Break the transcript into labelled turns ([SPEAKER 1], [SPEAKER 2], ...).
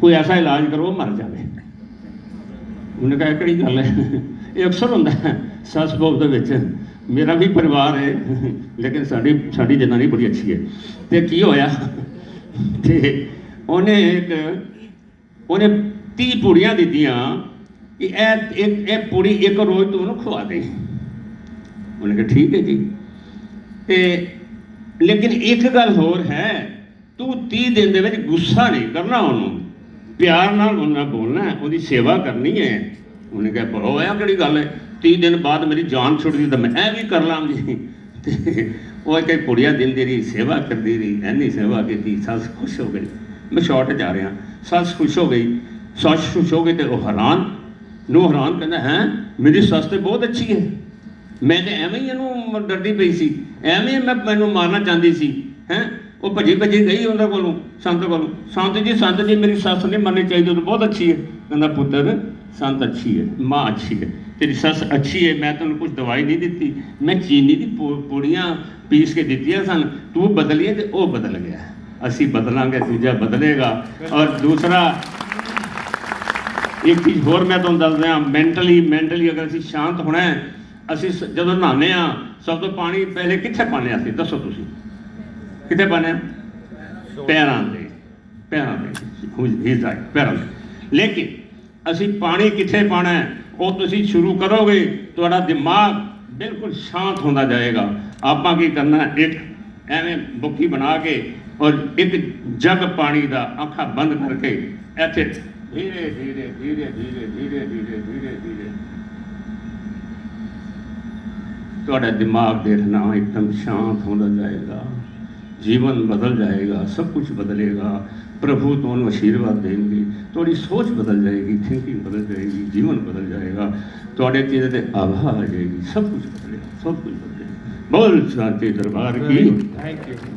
[SPEAKER 1] ਕੋਈ ਐਸਾ ਇਲਾਜ ਕਰੋ ਮਰ ਜਾਵੇ। ਉਹਨੇ ਕਿਹਾ ਕਿਹੜੀ ਗੱਲ ਹੈ? ਇਹ ਅਕਸਰ ਹੁੰਦਾ ਹੈ, ਸੱਸ ਬਹੂ ਦੇ ਵਿੱਚ। ਮੇਰਾ ਵੀ ਪਰਿਵਾਰ ਹੈ, ਲੇਕਿਨ ਸਾਡੀ ਸਾਡੀ ਜਨਾਨੀ ਬੜੀ ਅੱਛੀ ਹੈ। ਤੇ ਕੀ ਹੋਇਆ? ਤੇ ਉਹਨੇ ਇੱਕ, ਉਹਨੇ 30 ਪੂੜੀਆਂ ਦਿੱਤੀਆਂ ਕਿ ਇਹ ਇੱਕ ਇਹ ਪੂੜੀ ਇੱਕ ਰੋਜ਼ ਤੂੰ ਉਹਨੂੰ ਖਵਾ ਦੇ। ਉਹਨੇ ਕਿਹਾ, ਠੀਕ ਹੈ ਜੀ। ਤੇ ਲੇਕਿਨ ਇੱਕ ਗੱਲ ਹੋਰ ਹੈ ਤੂੰ 30 ਦਿਨ ਦੇ ਵਿੱਚ ਗੁੱਸਾ ਨਹੀਂ ਕਰਨਾ ਉਹਨੂੰ। ਪਿਆਰ ਨਾਲ ਉਹਨਾਂ ਬੋਲਣਾ, ਉਹਦੀ ਸੇਵਾ ਕਰਨੀ ਹੈ। ਉਹਨੇ ਕਿਹਾ ਬਰੋ ਇਹ ਕਿਹੜੀ ਗੱਲ ਹੈ? 30 ਦਿਨ ਬਾਅਦ ਮੇਰੀ ਜਾਨ ਛੁੱਟਦੀ ਤਾਂ ਮੈਂ ਇਹ ਵੀ ਕਰ ਲਾਂ ਜੀ ਤੇ ਉਹ ਇੱਕ ਕੁੜੀਆਂ ਦਿਨ ਦੀ ਰਹੀ, ਸੇਵਾ ਕਰਦੀ ਰਹੀ ਐਨੀ ਸੇਵਾ ਕੀਤੀ, ਸੱਸ ਖੁਸ਼ ਹੋ ਗਈ। ਮੈਂ ਸ਼ਾਰਟ ਜਾ ਰਿਹਾ। ਸੱਸ ਖੁਸ਼ ਹੋ ਗਈ। ਸੱਸ ਖੁਸ਼ ਹੋ ਗਈ ਤੇ ਉਹ ਹੈਰਾਨ। ਨੂੰ ਹੈਰਾਨ ਕਹਿੰਦਾ, ਹੈ? ਮੇਰੀ ਸੱਸ ਤੇ ਬਹੁਤ ਅੱਛੀ ਹੈ। ਮੈਂ ਤੇ ਐਵੇਂ ਹੀ ਇਹਨੂੰ ਡਰਦੀ ਪਈ ਸੀ। ਐਵੇਂ ਮੈਂ, ਮੈਨੂੰ ਮਾਰਨਾ ਚਾਹੁੰਦੀ ਸੀ। ਹੈ? ਉਹ ਭੱਜੀ ਭੱਜੀ ਗਈ ਉਹਨਾਂ ਕੋਲੋਂ, ਸੰਤ ਕੋਲੋਂ। ਸੰਤ ਜੀ ਸੰਤ ਜੀ, ਮੇਰੀ ਸੱਸ ਨਹੀਂ ਮੰਨਣੀ ਚਾਹੀਦੀ, ਉਹ ਬਹੁਤ ਅੱਛੀ ਹੈ। ਕਹਿੰਦਾ, ਪੁੱਤਰ, ਸੰਤ ਅੱਛੀ ਹੈ, ਮਾਂ ਅੱਛੀ ਹੈ। ਤੇਰੀ ਸੱਸ ਅੱਛੀ ਹੈ, ਮੈਂ ਤੈਨੂੰ ਕੁਝ ਦਵਾਈ ਨਹੀਂ ਦਿੱਤੀ। ਮੈਂ ਚੀਨੀ ਦੀ ਪੂ- ਪੂੜੀਆਂ ਪੀਸ ਕੇ ਦਿੱਤੀਆਂ ਸਨ। ਤੂੰ ਬਦਲੀਏ ਤੇ ਉਹ ਬਦਲ ਗਿਆ। ਅਸੀਂ ਬਦਲਾਂਗੇ ਦੂਜਾ ਬਦਲੇਗਾ। ਔਰ ਦੂਸਰਾ, ਇੱਕ ਚੀਜ਼ ਹੋਰ ਮੈਂ ਤੁਹਾਨੂੰ ਦੱਸ ਦਿਆਂ ਮੈਂਟਲੀ ਮੈਂਟਲੀ ਅਗਰ ਅਸੀਂ ਸ਼ਾਂਤ ਹੋਣਾ ਅਸੀਂ ਸ- ਜਦੋਂ ਨਹਾਉਂਦੇ ਆ ਸਭ ਤੋਂ ਪਾਣੀ ਪਹਿਲੇ ਕਿੱਥੇ ਪਾਉਂਦੇ ਹਾਂ ਅਸੀਂ? ਦੱਸੋ ਤੁਸੀਂ। ਕਿੱਥੇ ਪਾਉਂਦੇ ਪੈਰਾਂ ਦੇ ਪੈਰਾਂ ਦੇ ਹੁਈ ਹੀ ਰਾਈਟ ਪੈਰਾਂ ਦੇ। ਲੇਕਿਨ ਅਸੀਂ ਪਾਣੀ ਕਿੱਥੇ ਪਾਣਾ ਹੈ? ਉਹ ਤੁਸੀਂ ਸ਼ੁਰੂ ਕਰੋਗੇ, ਤੁਹਾਡਾ ਦਿਮਾਗ ਬਿਲਕੁਲ ਸ਼ਾਂਤ ਹੁੰਦਾ ਜਾਏਗਾ। ਆਪਾਂ ਕੀ ਕਰਨਾ ਇੱਕ ਐਵੇਂ ਬੁੱਕੀ ਬਣਾ ਕੇ ਔਰ ਇੱਕ ਜਗ ਪਾਣੀ ਦਾ ਅੱਖਾਂ ਬੰਦ ਕਰਕੇ ਇੱਥੇ ਧੀਰੇ ਧੀਰੇ ਧੀਰੇ ਧੀਰੇ ਧੀਰੇ ਧੀਰੇ ਧੀਰੇ ਧੀਰੇ। ਤੁਹਾਡਾ ਦਿਮਾਗ ਦੇਖਣਾ ਇੱਕਦਮ ਸ਼ਾਂਤ ਹੁੰਦਾ ਜਾਏਗਾ। जीवन बदल जाएगा सब कुछ बदलेगा प्रभु तो उन आशीर्वाद देंगे थोड़ी सोच बदल जाएगी थिंकिंग बदल जाएगी जीवन बदल जाएगा थोड़े तेरे ते आभा आ जाएगी सब कुछ बदलेगा सब कुछ बदलेगा बोल शांति दरबार
[SPEAKER 2] की थैंक यू